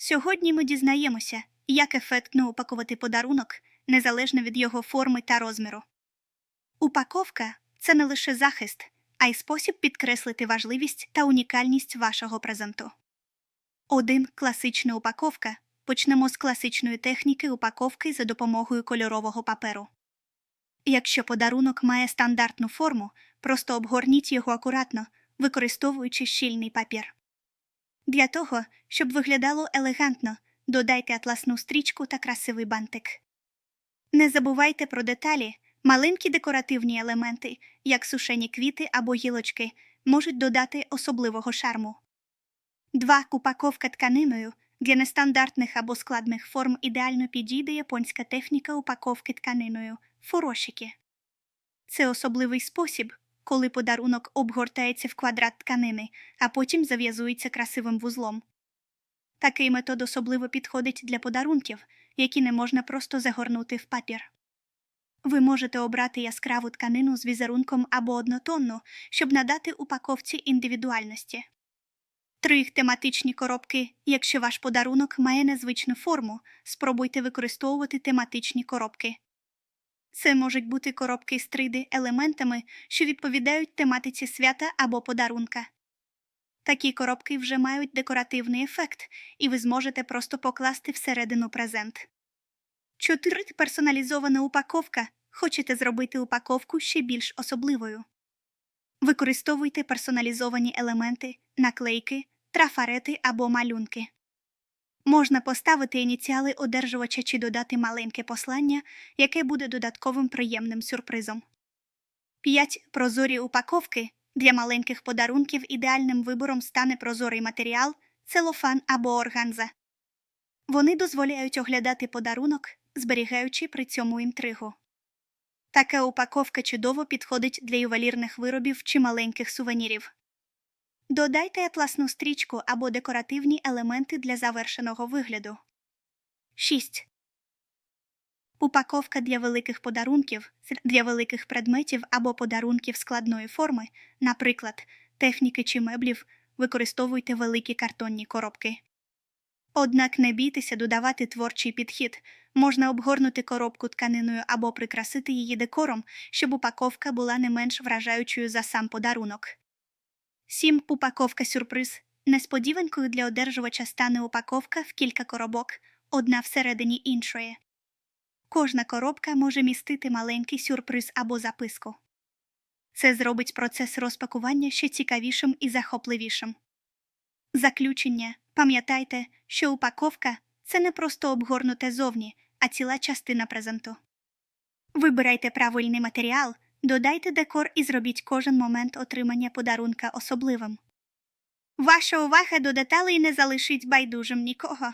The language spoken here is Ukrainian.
Сьогодні ми дізнаємося, як ефектно упакувати подарунок незалежно від його форми та розміру. Упаковка це не лише захист, а й спосіб підкреслити важливість та унікальність вашого презенту. 1. Класична упаковка. Почнемо з класичної техніки упаковки за допомогою кольорового паперу. Якщо подарунок має стандартну форму, просто обгорніть його акуратно, використовуючи щільний папір. Для того, щоб виглядало елегантно, додайте атласну стрічку та красивий бантик. Не забувайте про деталі, маленькі декоративні елементи, як сушені квіти або гілочки, можуть додати особливого шарму. 2. Упаковка тканиною. Для нестандартних або складних форм ідеально підійде японська техніка упаковки тканиною фурошики. Це особливий спосіб, коли подарунок обгортається в квадрат тканини, а потім зав'язується красивим вузлом. Такий метод особливо підходить для подарунків, які не можна просто загорнути в папір. Ви можете обрати яскраву тканину з візерунком або однотонну, щоб надати упаковці індивідуальності. Три тематичні коробки. Якщо ваш подарунок має незвичну форму, спробуйте використовувати тематичні коробки. Це можуть бути коробки з 3D-елементами, що відповідають тематиці свята або подарунка. Такі коробки вже мають декоративний ефект, і ви зможете просто покласти всередину презент. 4. Персоналізована упаковка. Хочете зробити упаковку ще більш особливою. Використовуйте персоналізовані елементи, наклейки, трафарети або малюнки. Можна поставити ініціали одержувача чи додати маленьке послання, яке буде додатковим приємним сюрпризом. 5. Прозорі упаковки. Для маленьких подарунків ідеальним вибором стане прозорий матеріал, целофан або органза. Вони дозволяють оглядати подарунок, зберігаючи при цьому інтригу. Така упаковка чудово підходить для ювелірних виробів чи маленьких сувенірів. Додайте атласну стрічку або декоративні елементи для завершеного вигляду. 6. Упаковка для великих подарунків, для великих предметів або подарунків складної форми, наприклад, техніки чи меблів, використовуйте великі картонні коробки. Однак не бійтеся додавати творчий підхід. Можна обгорнути коробку тканиною або прикрасити її декором, щоб упаковка була не менш вражаючою за сам подарунок. 7. Упаковка сюрприз. Несподіванкою для одержувача стане упаковка в кілька коробок, одна всередині іншої. Кожна коробка може містити маленький сюрприз або записку. Це зробить процес розпакування ще цікавішим і захопливішим. Заключення. Пам'ятайте, що упаковка це не просто обгорнуте зовні, а ціла частина презенту. Вибирайте правильний матеріал, додайте декор і зробіть кожен момент отримання подарунка особливим. Ваша увага до деталей не залишить байдужим нікого.